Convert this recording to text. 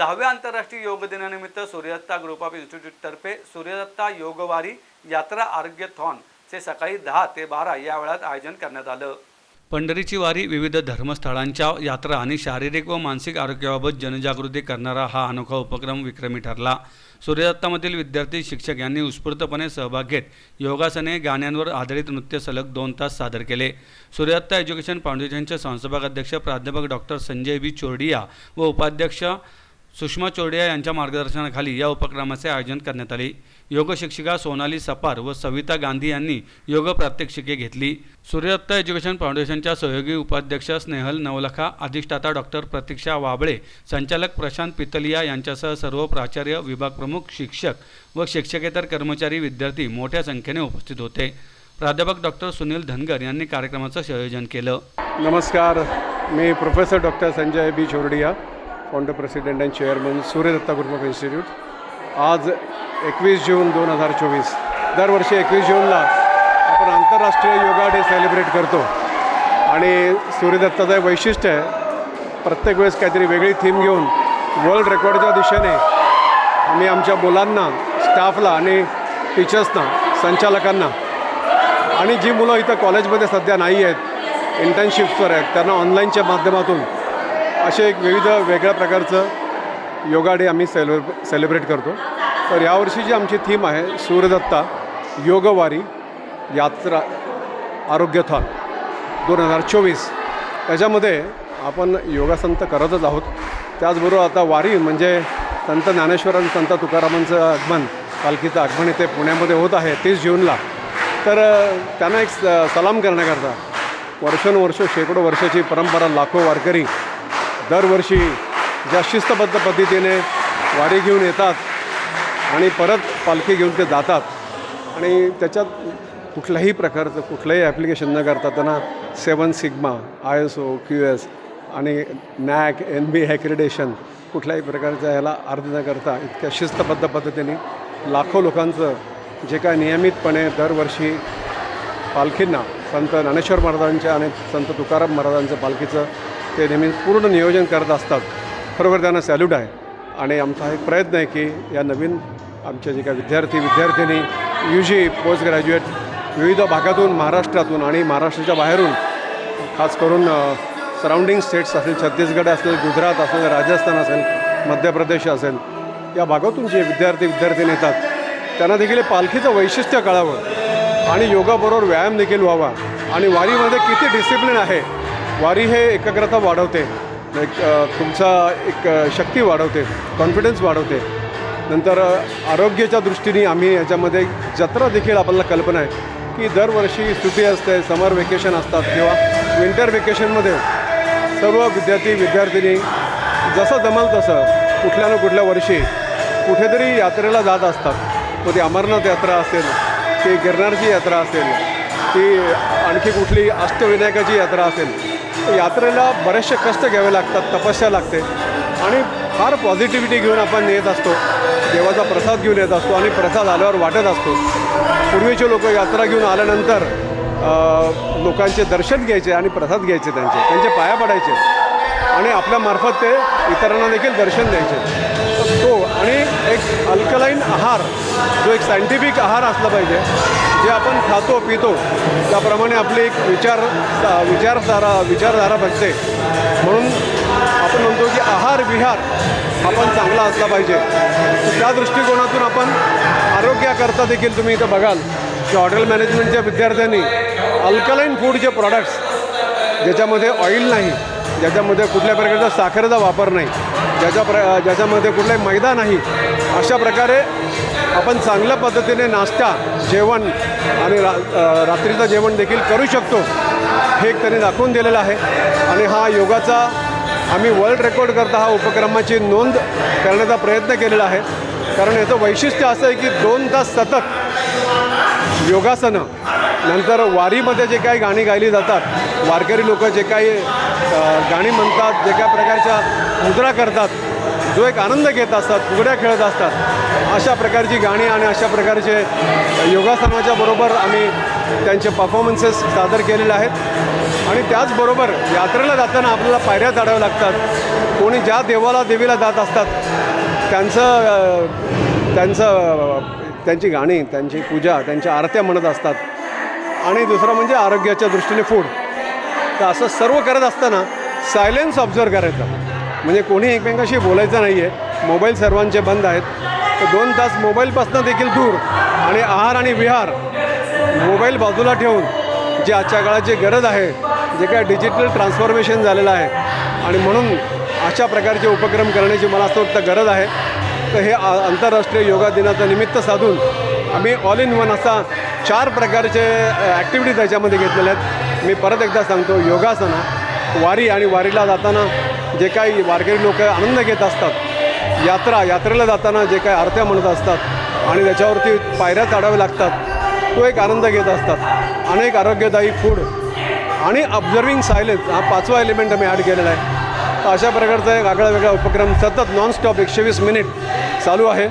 दहाव्या आंतरराष्ट्रीय योग दिनानिमित्त सूर्यदत्ता ग्रुप ऑफ इन्स्टिट्यूटतर्फे सूर्यदत्ता योगवारी यात्रा आरोग्यथॉन चे सकाळी दहा ते बारा या वेळात आयोजन करण्यात आलं. पंढरीची वारी विविध धर्मस्थळांच्या यात्रा आणि शारीरिक व मानसिक आरोग्याबाबत जनजागृती करणारा हा अनोखा उपक्रम विक्रमी ठरला. सूर्यदत्तामधील विद्यार्थी शिक्षक यांनी उत्स्फूर्तपणे सहभाग घेत योगासने गाण्यांवर आधारित नृत्य सलग दोन तास सादर केले. सूर्यदत्ता एज्युकेशन फाउंडेशनचे संस्थापक अध्यक्ष प्राध्यापक डॉक्टर संजय बी चोरडिया व उपाध्यक्ष सुषमा चोरडिया यांच्या मार्गदर्शनाखाली या उपक्रमाचे आयोजन करण्यात आले. योग शिक्षिका सोनाली सपार व सविता गांधी यांनी योग प्रात्यक्षिके घेतली. सूर्यदत्त एज्युकेशन फाउंडेशनच्या सहयोगी उपाध्यक्ष स्नेहल नवलखा अधिष्ठाता डॉक्टर प्रतीक्षा वाबळे संचालक प्रशांत पितलिया यांच्यासह सर्व प्राचार्य विभाग प्रमुख शिक्षक व शिक्षकेतर कर्मचारी विद्यार्थी मोठ्या संख्येने उपस्थित होते. प्राध्यापक डॉक्टर सुनील धनगर यांनी कार्यक्रमाचं संयोजन केलं. नमस्कार. मी professor doctor Sanjay B. Chordia. Founder president and chairman Suryadatta group institute आज एकवीस जून दोन हजार चोवीस. दरवर्षी एकवीस जूनला आपण आंतरराष्ट्रीय योगा डे सेलिब्रेट करतो. आणि सूर्यदत्ताचं एक वैशिष्ट्य आहे प्रत्येक वेळेस काहीतरी वेगळी थीम घेऊन वर्ल्ड रेकॉर्डच्या दिशेने आम्ही आमच्या मुलांना स्टाफला आणि टीचर्सना संचालकांना आणि जी मुलं इथं कॉलेजमध्ये सध्या नाही आहेत इंटर्नशिप्सवर आहेत त्यांना ऑनलाईनच्या माध्यमातून असे एक विविध वेगळ्या प्रकारचं योगा डे आम्ही सेल सेलिब्रेट करतो. तर यावर्षी जी आमची थीम आहे सूर्यदत्ता योगवारी यात्रा आरोग्यथॉन दोन हजार चोवीस. त्याच्यामध्ये आपण योगासन तर करतच आहोत. त्याचबरोबर आता वारी म्हणजे संत ज्ञानेश्वर आणि संत तुकारामांचं आगमन पालखीचं आगमन इथे पुण्यामध्ये होत आहे तीस जूनला. तर त्यांना एक स- सलाम करण्याकरता वर्षानुवर्ष शेकडो वर्षाची परंपरा लाखो वारकरी दरवर्षी ज्या शिस्तबद्ध पद्धतीने वारी घेऊन येतात आणि परत पालखी घेऊन ते जातात आणि त्याच्यात कुठल्याही प्रकारचं कुठलंही ॲप्लिकेशन न करता त्यांना seven sigma I S O Q S आणि नॅक एन बी ॲक्रिडेशन कुठल्याही प्रकारचा ह्याला अर्ज न करता इतक्या शिस्तबद्ध पद्धतीने लाखो लोकांचं जे काय नियमितपणे दरवर्षी पालखींना संत ज्ञानेश्वर महाराजांच्या आणि संत तुकाराम महाराजांचं पालखीचं ते नेहमी पूर्ण नियोजन करत असतात. खरोखर त्यांना सॅल्यूट आहे. आणि आमचा हा एक प्रयत्न आहे की या नवीन आमच्या जे काही विद्यार्थी विद्यार्थिनी यू जी पोस्ट ग्रॅज्युएट विविध भागातून महाराष्ट्रातून आणि महाराष्ट्राच्या बाहेरून खास करून सराउंडिंग स्टेट्स असेल छत्तीसगड असेल गुजरात असेल राजस्थान असेल मध्य प्रदेश असेल या भागातून जे विद्यार्थी विद्यार्थिनी येतात त्यांना देखील पालखीचं वैशिष्ट्य कळावं. आणि योगाबरोबर व्यायाम देखील व्हावा. आणि वारीमध्ये किती डिसिप्लिन आहे वारी हे एकाग्रता वाढवते. एक तुमचा एक शक्ती वाढवते कॉन्फिडन्स वाढवते. नंतर आरोग्याच्या दृष्टीने आम्ही याच्यामध्ये जत्रा देखील आपल्याला कल्पना आहे की दरवर्षी सुटी असते समर वेकेशन असतात किंवा विंटर वेकेशनमध्ये सर्व विद्यार्थी विद्यार्थिनी जसं जमल तसं कुठल्या ना कुठल्या वर्षी कुठेतरी यात्रेला जात असतात. मग ती अमरनाथ यात्रा असेल ती गिरनारची यात्रा असेल ती आणखी कुठली अष्टविनायकाची यात्रा असेल यात्रेला बरेचसे कष्ट घ्यावे लागतात तपस्या लागते. आणि फार पॉझिटिव्हिटी घेऊन आपण येत असतो. देवाचा प्रसाद घेऊन येत असतो आणि प्रसाद आल्यावर वाटत असतो. पूर्वीचे लोक यात्रा घेऊन आल्यानंतर लोकांचे दर्शन घ्यायचे आणि प्रसाद घ्यायचे त्यांचे. त्यांचे पाया पडायचे. आणि आपल्यामार्फत ते इतरांना देखील दर्शन द्यायचे. तो आणि एक अल्कलाईन आहार जो एक सायंटिफिक आहार असला पाहिजे जे आपण खातो पितो त्याप्रमाणे आपली एक विचार विचारधारा विचारधारा बघते म्हणून आपण म्हणतो की आहार विहार आपण चांगला असला पाहिजे. त्या दृष्टिकोनातून आपण आरोग्याकरता देखील तुम्ही इथं बघाल की हॉटेल मॅनेजमेंटच्या विद्यार्थ्यांनी अल्कलाईन फूडचे प्रॉडक्ट्स ज्याच्यामध्ये ऑइल नाही ज्याच्यामध्ये कुठल्या प्रकारचा साखरेचा वापर नाही ज्याच्या प्र ज्याच्यामध्ये कुठलाही मैदा नाही अशा प्रकारे आपण चांगल्या पद्धतीने नाश्ता जेवण आणि रा रात्रीचं जेवण देखील करू शकतो हे एक त्यांनी दाखवून दिलेलं आहे. आणि हा योगाचा आम्ही वर्ल्ड रेकॉर्ड करता हा उपक्रमाची नोंद करण्याचा प्रयत्न केलेला आहे. कारण याचं वैशिष्ट्य असं आहे की दोन तास सतत योगासनं नंतर वारीमध्ये जे काही गाणी गायली जातात वारकरी लोक जे काही गाणी म्हणतात जे काही प्रकारच्या मुद्रा करतात जो एक आनंद घेत असतात फुगड्या खेळत असतात अशा प्रकारची गाणी आणि अशा प्रकारचे योगासनाच्या बरोबर आम्ही त्यांचे परफॉर्मन्सेस सादर केलेले आहेत. आणि त्याचबरोबर यात्रेला जाताना आपल्याला पायऱ्या चढाव्या लागतात. कोणी ज्या देवाला देवीला जात असतात त्यांचं त्यांचं त्यांची गाणी त्यांची पूजा त्यांच्या आरत्या म्हणत असतात. आणि दुसरं म्हणजे आरोग्याच्या दृष्टीने फूड तर असं सर्व करत असताना सायलेन्स ऑब्झर्व करायचं. म्हणजे कोणी एकमेकाशी बोलायचं नाही आहे मोबाईल सर्वांचे बंद आहेत. तर दोन तास मोबाईलपासून देखील दूर आणि आहार आणि विहार मोबाईल बाजूला ठेवून जी आजच्या काळाची गरज आहे जे काय डिजिटल ट्रान्सफॉर्मेशन झालेलं आहे आणि म्हणून अशा प्रकारचे उपक्रम करण्याची मला असं वाटतं गरज आहे. तर हे आ- आंतरराष्ट्रीय योगा दिनाचं निमित्त साधून आम्ही ऑल इन वन असा चार प्रकारचे ॲक्टिव्हिटीज त्याच्यामध्ये घेतलेल्या आहेत. मी परत एकदा सांगतो योगासनं वारी आणि वारीला जाताना जे काही वारकरी लोक आनंद घेत असतात यात्रा यात्रेला जाताना जे काही आरत्या म्हणत असतात आणि त्याच्यावरती पायऱ्या चढाव्या लागतात तो एक आनंद घेत असतात. अनेक आरोग्यदायी फूड आणि ऑब्झर्विंग सायलेन्स हा पाचवा एलिमेंट आम्ही ॲड केलेला आहे. तर अशा प्रकारचा एक आगळा वेगळा उपक्रम सतत नॉनस्टॉप एकशे वीस मिनिट चालू आहे.